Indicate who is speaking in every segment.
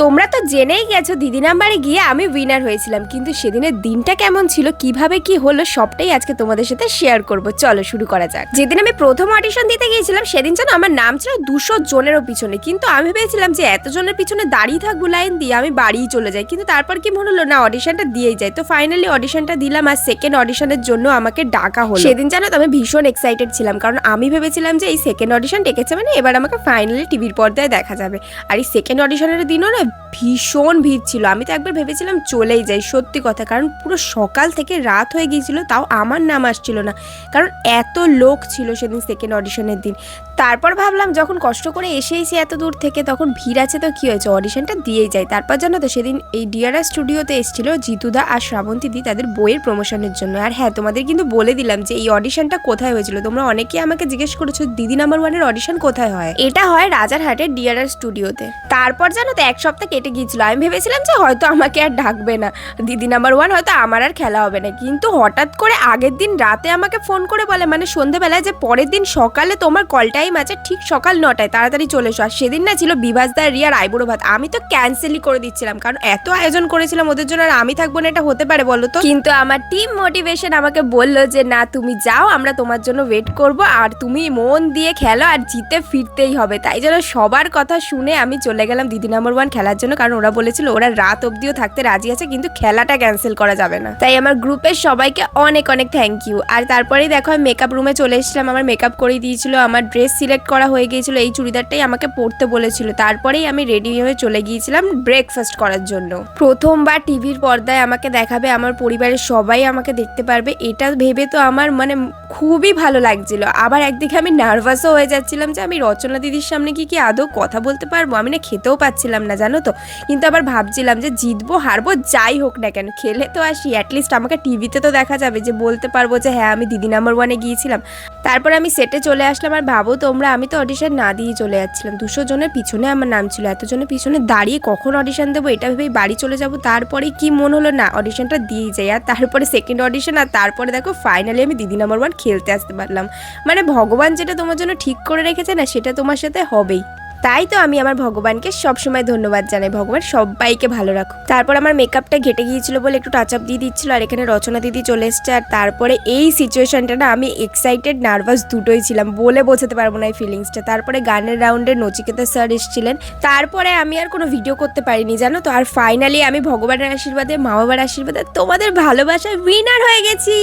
Speaker 1: তোমরা তো জেনেই গেছো দিদি নাম্বারে গিয়ে আমি উইনার হয়েছিলাম। কিন্তু সেদিনের দিনটা কেমন ছিল, কীভাবে কি হলো, সবটাই আজকে তোমাদের সাথে শেয়ার করব। চলো, শুরু করা যাক। যেদিন আমি প্রথম অডিশন দিতে গিয়েছিলাম, সেদিন যেন আমার নাম ছিল দুশো জনেরও পিছনে। কিন্তু আমি ভেবেছিলাম যে এত জনের পিছনে দাঁড়িয়ে থাকব লাইন দিয়ে, আমি বাড়িই চলে যাই। কিন্তু তারপর কি মনে হলো, না অডিশনটা দিয়েই যায় তো ফাইনালি অডিশনটা দিলাম আর সেকেন্ড অডিশনের জন্য আমাকে ডাকা হলো। সেদিন জানো তো আমি ভীষণ এক্সাইটেড ছিলাম, কারণ আমি ভেবেছিলাম যে এই সেকেন্ড অডিশন ডেকেছে মানে এবার আমাকে ফাইনালি টিভির পর্দায় দেখা যাবে। আর এই সেকেন্ড অডিশনের দিনও না ভীষণ ভিড় ছিল। আমি তো একবার ভেবেছিলাম চলেই যাই, সত্যি কথা। কারণ পুরো সকাল থেকে রাত হয়ে গিয়েছিল, তাও আমার নাম আসছিল না। কারণ এত লোক ছিল সেদিন সেকেন্ড অডিশনের দিন। তারপর ভাবলাম, যখন কষ্ট করে এসেইছি এত দূর থেকে, তখন ভিড় আছে তো কী হয়েছে? অডিশনটা দিয়েই যায় তারপর জানো তো, সেদিন এই ডিআরআর স্টুডিওতে এসেছিল জিতুদা আর শ্রাবন্তী দি তাদের বইয়ের প্রমোশনের জন্য। আর হ্যাঁ তোমাদের কিন্তু বলে দিলাম যে এই অডিশনটা কোথায় হয়েছিল? তোমরা অনেকেই আমাকে জিজ্ঞেস করেছ, দিদি নাম্বার ওয়ানের অডিশন কোথায় হয়? এটা হয় রাজারহাটের ডিআরআর স্টুডিওতে তারপর জানো তো, এক সপ্তাহ কেটে গিয়েছিল। আমি ভেবেছিলাম যে হয়তো আমাকে আর ডাকবে না। দিদি নাম্বার ওয়ান হয়তো আমার আর খেলা হবে না। কিন্তু হঠাৎ করে আগের দিন রাতে আমাকে ফোন করে বলে মানে সন্ধেবেলায় যে পরের দিন সকালে তোমার কল টাইম আছে ঠিক সকাল নটায়, তাড়াতাড়ি চলে এসো। আর সেদিন না ছিল বিভাসদার রিয়ার আইবুড়ো ভাত। আমি তো ক্যান্সেলই করে দিচ্ছিলাম, কারণ এত আয়োজন করেছিলাম ওদের জন্য আর আমি থাকব না, এটা হতে পারে বলো তো? কিন্তু আমার টিম মোটিভেশন আমাকে বলল যে, না, তুমি যাও, আমরা তোমার জন্য ওয়েট করব, আর তুমি মন দিয়ে খেলো, আর জিতে ফিরতেই হবে। তাই জন্য সবার কথা শুনে আমি চলে গেলাম দিদি নাম্বার ওয়ান খেলার জন্য, কারণ ওরা বলেছিল ওরা রাত অবধিও থাকতে রাজি আছে, কিন্তু খেলাটা ক্যান্সেল করা যাবে না। তাই আমার গ্রুপের সবাইকে অনেক অনেক থ্যাংক ইউ আর তারপরেই দেখো, আমি মেকআপ রুমে চলে এসেছিলাম, আমার মেকআপ করে দিয়েছিল, আমার ড্রেস সিলেক্ট করা হয়ে গিয়েছিল, এই চুড়িদারটাই আমাকে পরতে বলেছিল। তারপরেই আমি রেডি হয়ে চলে গিয়েছিলাম ব্রেকফাস্ট করার জন্য। প্রথমবার টিভির পর্দায় আমাকে দেখাবে, আমার পরিবারের সবাই আমাকে দেখতে পারবে, এটা ভেবে তো আমার মানে খুবই ভালো লাগছিল। আবার একদিকে আমি নার্ভাসও হয়ে যাচ্ছিলাম যে আমি রচনা দিদির সামনে কি কি আদৌ কথা বলতে পারব? আমি না খেতেও পাচ্ছিলাম না, জানো? তো? কিন্তু আবার ভাবছিলাম যে জিতবো, হারবো, যাই হোক না কেন, খেলে তো আসি অ্যাটলিস্ট আমাকে টিভিতে তো দেখা যাবে যে বলতে পারব যে হ্যাঁ আমি দিদি নাম্বার ওয়ানে গিয়েছিলাম। তারপর আমি সেটে চলে আসলাম আর ভাবো তোমরা, আমি তো অডিশন না দিয়ে চলে যাচ্ছিলাম। দুশো জনের পিছনে আমার নাম ছিল, এতজনের পিছনে দাঁড়িয়ে কখন অডিশন দেবো এটা ভেবেই বাড়ি চলে যাব। তারপরে কি মন হলো? না অডিশনটা দিয়েই যাই। আর তারপরে সেকেন্ড অডিশন আর তারপরে দেখো ফাইনালি আমি দিদি নাম্বার ওয়ান খেলতে আসতে পারলাম। মানে ভগবান যেটা তোমার জন্য ঠিক করে রেখেছে না, সেটা তোমার সাথে হবেই। তাই তো আমি আমার ভগবানকে সবসময় ধন্যবাদ জানাই। ভগবান সবাইকে ভালো রাখো তারপর আমার মেকআপটা ঘেটে গিয়েছিল বলে একটু টাচ আপ দিয়ে দিচ্ছিল, আর এখানে রচনা দিদি চলে এসছে। আর তারপরে এই সিচুয়েশনটা না, আমি এক্সাইটেড নার্ভাস দুটোই ছিলাম, বলে বোঝাতে পারব না এই ফিলিংসটা তারপরে গানের রাউন্ডে নচিকেতা স্যার এসেছিলেন। তারপরে আমি আর কোনো ভিডিও করতে পারিনি, জানো তো? আর ফাইনালি আমি ভগবানের আশীর্বাদে মা বাবার আশীর্বাদে তোমাদের ভালোবাসায় উইনার হয়ে গেছি।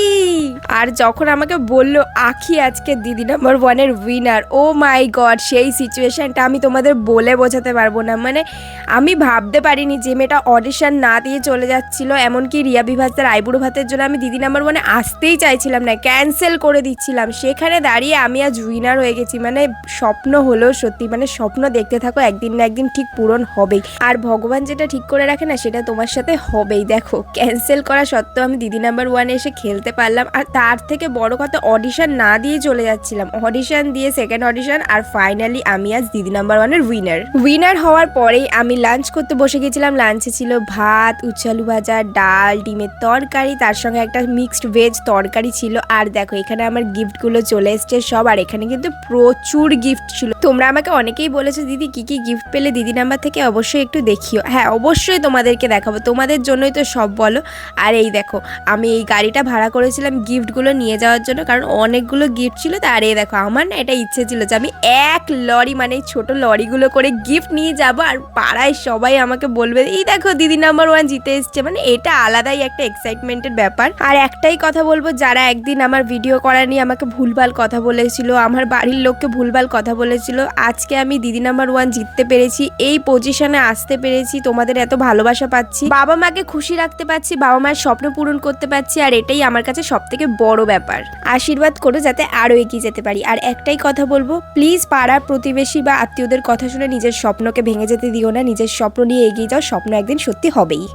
Speaker 1: আর যখন আমাকে বলল, আখি আজকে দিদি নাম্বার ওয়ানের উইনার ও মাই গড সেই সিচুয়েশনটা আমি তোমাদের বলে বোঝাতে পারব না। মানে আমি ভাবতে পারিনি যে মেয়েটা অডিশন না দিয়ে চলে যাচ্ছিল, এমনকি রিয়া বিভাসের আইবুড়ো ভাতের জন্য আমি দিদি নাম্বার ওয়ানে আসতেই চাইছিলাম না ক্যান্সেল করে দিচ্ছিলাম। সেখানে দাঁড়িয়ে আমি আজ উইনার হয়ে গেছি। মানে স্বপ্ন হলো সত্যি মানে স্বপ্ন দেখতে থাকো, একদিন না একদিন ঠিক পূরণ হবেই। আর ভগবান যেটা ঠিক করে রাখে না, সেটা তোমার সাথে হবেই। দেখো ক্যান্সেল করা সত্ত্বেও আমি দিদি নাম্বার ওয়ানে এসে খেলতে পারলাম। আর তার থেকে বড় কথা অডিশন না দিয়ে চলে যাচ্ছিলাম। অডিশন দিয়ে সেকেন্ড অডিশন আর ফাইনালি আমি আজ দিদি নাম্বার ওয়ানের উইনার উইনার হওয়ার পরেই আমি লাঞ্চ করতে বসে গেছিলাম। লাঞ্চে ছিল ভাত উচ্ছালু ভাজা, ডাল, ডিমের তরকারি, তার সঙ্গে একটা মিক্সড ভেজ তরকারি ছিল। আর দেখো, এখানে আমার গিফটগুলো চলে এসছে সব। আর এখানে কিন্তু প্রচুর গিফট ছিল। তোমরা আমাকে অনেকেই বলেছ, দিদি, কি কি গিফট পেলে দিদি নাম্বার থেকে অবশ্যই একটু দেখিও। হ্যাঁ অবশ্যই তোমাদেরকে দেখাবো। তোমাদের জন্যই তো সব বলো। আর এই দেখো, আমি এই গাড়িটা ভাড়া করেছিলাম গিফটগুলো নিয়ে যাওয়ার জন্য, কারণ অনেকগুলো গিফট ছিল। তো আর এই দেখো, আমার না এটা ইচ্ছে ছিল যে আমি এক লরি মানে ছোট লরিগুলো করে গিফট নিয়ে যাব আর পাড়ায় সবাই আমাকে বলবে, এই দেখো দিদি নাম্বার ওয়ান জিতে এসছে। মানে এটা আলাদাই একটা এক্সাইটমেন্টের ব্যাপার। আর একটাই কথা বলব, যারা একদিন আমার ভিডিও করা নিয়ে আমাকে ভুলভাল কথা বলেছিল, আমার বাড়ির লোককে ভুলভাল কথা বলেছিল, আজকে আমি দিদি নাম্বার ওয়ান জিততে পেরেছি, এই পজিশনে আসতে পেরেছি, তোমাদের এত ভালোবাসা পাচ্ছি, বাবা মাকে খুশি রাখতে পারছি বাবা মায়ের স্বপ্ন পূরণ করতে পারছি আর এটাই আমার কাছে সব থেকে বড় ব্যাপার। আশীর্বাদ করো যাতে আরও এগিয়ে যেতে পারি। আর একটাই কথা বলব প্লিজ পাড়ার প্রতিবেশী বা আত্মীয়দের কথা শুনে নিজের স্বপ্নকে ভেঙে যেতে দিও না, নিজের স্বপ্ন নিয়ে এগিয়ে যাও, স্বপ্ন একদিন সত্যি হবেই।